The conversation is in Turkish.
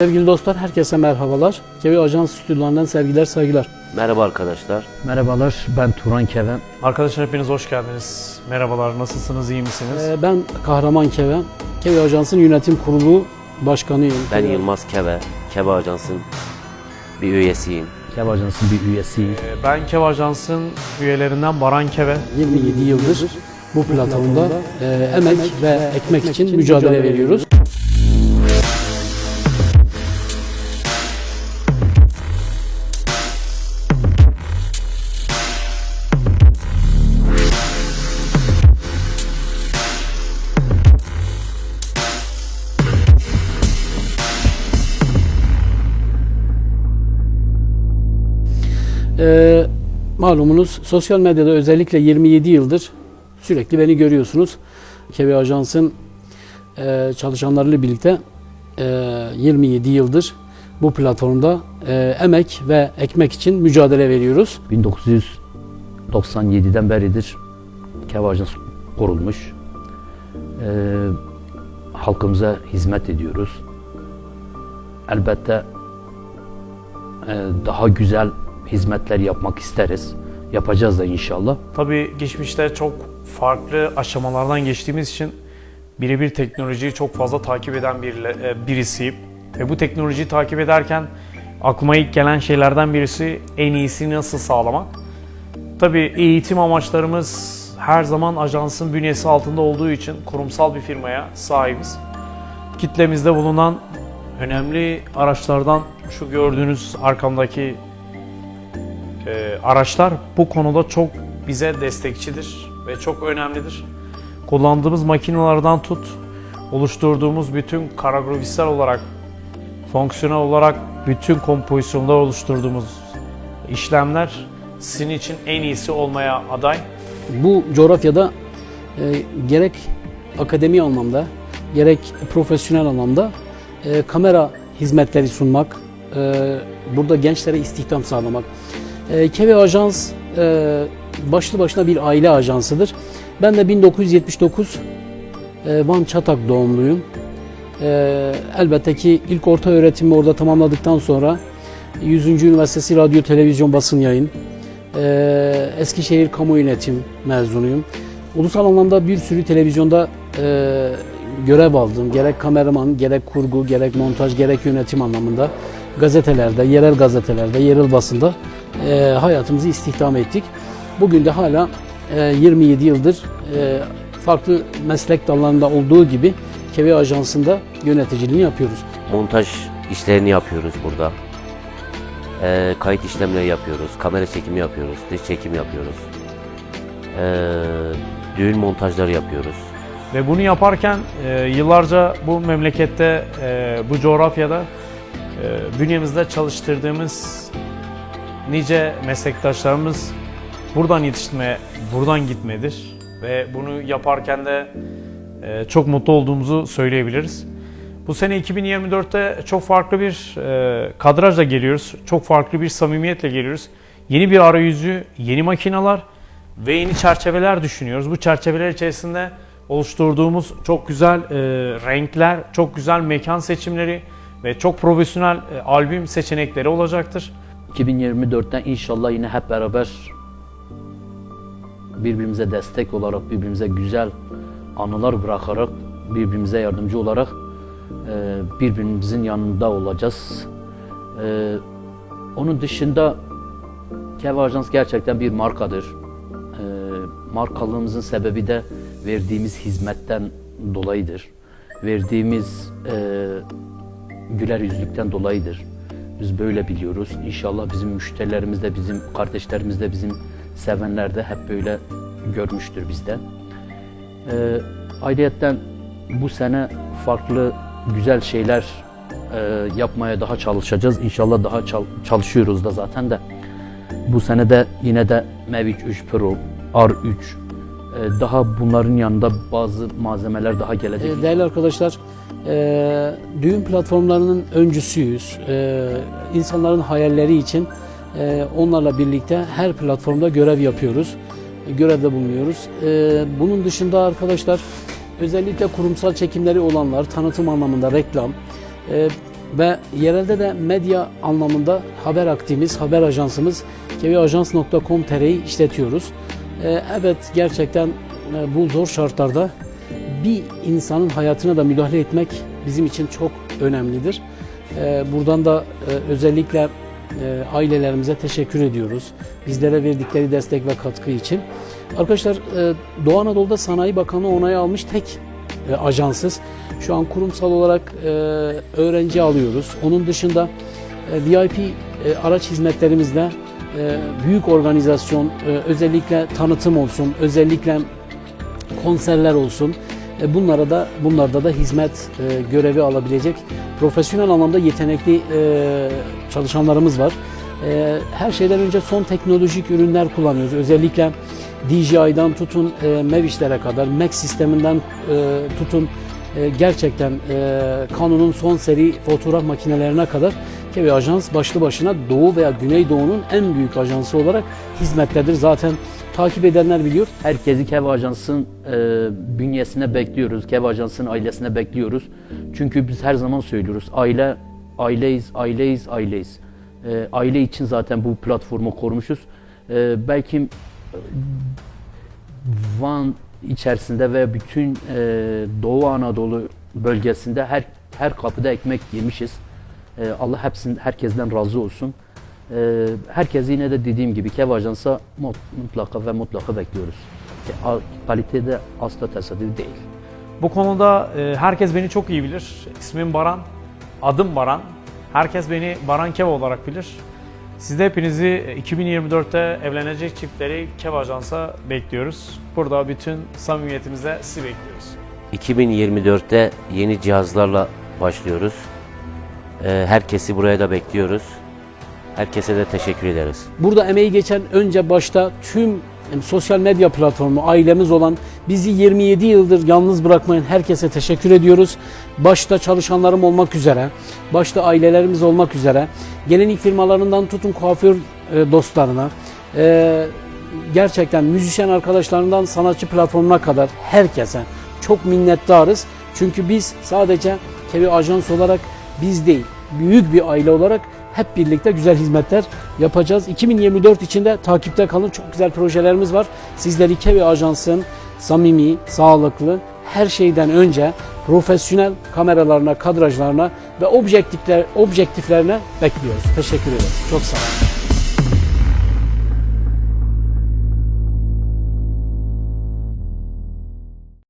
Sevgili dostlar, herkese merhabalar. Kevi Ajans stüdyolarından sevgiler, saygılar. Merhaba arkadaşlar. Merhabalar, ben Turan Keven. Arkadaşlar hepiniz hoş geldiniz. Merhabalar, nasılsınız, iyi misiniz? Ee, ben Kahraman Keve. Kevi Ajans'ın yönetim kurulu başkanıyım. Ben Kevi- Yılmaz Keve. Keve Ajans'ın bir üyesiyim. Kev Ajans'ın bir üyesiyim. Ee, Ben Kev Ajans'ın üyelerinden Baran Keve. 27 yıldır bu platformda e, emek ve ekmek için mücadele veriyoruz. Ee, malumunuz sosyal medyada özellikle 27 yıldır sürekli beni görüyorsunuz. Kevi Ajans'ın e, çalışanlarıyla birlikte e, 27 yıldır bu platformda e, emek ve ekmek için mücadele veriyoruz. 1997'den beridir Kev Ajans kurulmuş. Ee, halkımıza hizmet ediyoruz. Elbette e, daha güzel hizmetler yapmak isteriz. Yapacağız da inşallah. Tabii geçmişte çok farklı aşamalardan geçtiğimiz için birebir teknolojiyi çok fazla takip eden bir, birisiyim. Ve bu teknolojiyi takip ederken aklıma ilk gelen şeylerden birisi en iyisini nasıl sağlamak. Tabii eğitim amaçlarımız her zaman ajansın bünyesi altında olduğu için kurumsal bir firmaya sahibiz. Kitlemizde bulunan önemli araçlardan şu gördüğünüz arkamdaki e, araçlar bu konuda çok bize destekçidir ve çok önemlidir. Kullandığımız makinelerden tut, oluşturduğumuz bütün karagrovissel olarak, fonksiyonel olarak bütün kompozisyonlar oluşturduğumuz işlemler sizin için en iyisi olmaya aday. Bu coğrafyada e, gerek akademi anlamda gerek profesyonel anlamda e, kamera hizmetleri sunmak, e, burada gençlere istihdam sağlamak. E, Kevi Ajans e, başlı başına bir aile ajansıdır. Ben de 1979 e, Van Çatak doğumluyum. E, elbette ki ilk orta öğretimi orada tamamladıktan sonra 100. Üniversitesi Radyo Televizyon Basın Yayın, e, Eskişehir Kamu Yönetim mezunuyum. Ulusal anlamda bir sürü televizyonda e, görev aldım. Gerek kameraman, gerek kurgu, gerek montaj, gerek yönetim anlamında gazetelerde, yerel gazetelerde, yerel basında e, hayatımızı istihdam ettik. Bugün de hala e, 27 yıldır e, farklı meslek dallarında olduğu gibi Kevi Ajansı'nda yöneticiliğini yapıyoruz. Montaj işlerini yapıyoruz burada. Ee, kayıt işlemleri yapıyoruz. Kamera çekimi yapıyoruz. Dış çekim yapıyoruz. Ee, düğün montajları yapıyoruz. Ve bunu yaparken e, yıllarca bu memlekette, e, bu coğrafyada e, bünyemizde çalıştırdığımız nice meslektaşlarımız buradan yetişme, buradan gitmedir. Ve bunu yaparken de e, çok mutlu olduğumuzu söyleyebiliriz. Bu sene 2024'te çok farklı bir e, kadrajla geliyoruz. Çok farklı bir samimiyetle geliyoruz. Yeni bir arayüzü, yeni makineler ve yeni çerçeveler düşünüyoruz. Bu çerçeveler içerisinde oluşturduğumuz çok güzel e, renkler, çok güzel mekan seçimleri ve çok profesyonel albüm seçenekleri olacaktır. 2024'ten inşallah yine hep beraber birbirimize destek olarak, birbirimize güzel anılar bırakarak, birbirimize yardımcı olarak e, birbirimizin yanında olacağız. E, onun dışında Kev Ajans gerçekten bir markadır. E, markalığımızın sebebi de verdiğimiz hizmetten dolayıdır. Verdiğimiz güler yüzlükten dolayıdır. Biz böyle biliyoruz. İnşallah bizim müşterilerimiz de, bizim kardeşlerimiz de, bizim sevenler de hep böyle görmüştür bizde. Ee, ayrıyetten bu sene farklı güzel şeyler e, yapmaya daha çalışacağız. İnşallah daha çal- çalışıyoruz da zaten de. Bu sene de yine de Mavic 3 Pro, R3 e, daha bunların yanında bazı malzemeler daha gelecek. E, Değerli arkadaşlar, e, düğün platformlarının öncüsüyüz. E, insanların hayalleri için e, onlarla birlikte her platformda görev yapıyoruz. E, görevde bulunuyoruz. E, bunun dışında arkadaşlar özellikle kurumsal çekimleri olanlar, tanıtım anlamında reklam, e, ve yerelde de medya anlamında haber aktivimiz, haber ajansımız keviajans.com.tr'yi işletiyoruz. Ee, evet gerçekten e, bu zor şartlarda bir insanın hayatına da müdahale etmek bizim için çok önemlidir. Ee, buradan da e, özellikle e, ailelerimize teşekkür ediyoruz. Bizlere verdikleri destek ve katkı için. Arkadaşlar e, Doğu Anadolu'da Sanayi Bakanlığı onayı almış tek ajansız. Şu an kurumsal olarak öğrenci alıyoruz. Onun dışında VIP araç hizmetlerimizde büyük organizasyon, özellikle tanıtım olsun, özellikle konserler olsun. E, Bunlara da bunlarda da hizmet e, görevi alabilecek profesyonel anlamda yetenekli e, çalışanlarımız var. E, Her şeyden önce son teknolojik ürünler kullanıyoruz. Özellikle DJI'dan tutun e, Mavish'lere kadar, Mac sisteminden e, tutun e, gerçekten e, Canon'un son seri fotoğraf makinelerine kadar Kevi Ajans başlı başına Doğu veya Güneydoğu'nun en büyük ajansı olarak hizmettedir. Zaten takip edenler biliyor. Herkesi Kev Ajans'ın e, bünyesine bekliyoruz. Kev Ajans'ın ailesine bekliyoruz. Çünkü biz her zaman söylüyoruz. Aile, aileyiz, aileyiz, aileyiz. E, aile için zaten bu platformu kurmuşuz. E, belki e, Van içerisinde ve bütün e, Doğu Anadolu bölgesinde her her kapıda ekmek yemişiz. E, Allah hepsin herkesten razı olsun. E, herkesi yine de dediğim gibi Kev Ajans'a mut- mutlaka ve mutlaka bekliyoruz. E, Kalitede asla tesadüf değil. Bu konuda e, herkes beni çok iyi bilir. İsmim Baran, adım Baran. Herkes beni Baran Kev olarak bilir. Siz de hepinizi e, 2024'te evlenecek çiftleri Kev Ajans'a bekliyoruz. Burada bütün samimiyetimizle sizi bekliyoruz. 2024'te yeni cihazlarla başlıyoruz. Ee, herkesi buraya da bekliyoruz. Herkese de teşekkür ederiz. Burada emeği geçen önce başta tüm sosyal medya platformu ailemiz olan bizi 27 yıldır yalnız bırakmayan herkese teşekkür ediyoruz. Başta çalışanlarım olmak üzere, başta ailelerimiz olmak üzere, gelinlik firmalarından tutun kuaför e, dostlarına, e, gerçekten müzisyen arkadaşlarından sanatçı platformuna kadar herkese çok minnettarız. Çünkü biz sadece Kevi Ajans olarak biz değil, büyük bir aile olarak hep birlikte güzel hizmetler yapacağız. 2024 içinde takipte kalın. Çok güzel projelerimiz var. Sizleri Kevi Ajans'ın samimi, sağlıklı, her şeyden önce profesyonel kameralarına, kadrajlarına ve objektifler, objektiflerine bekliyoruz. Teşekkür ederim. Çok sağ olun.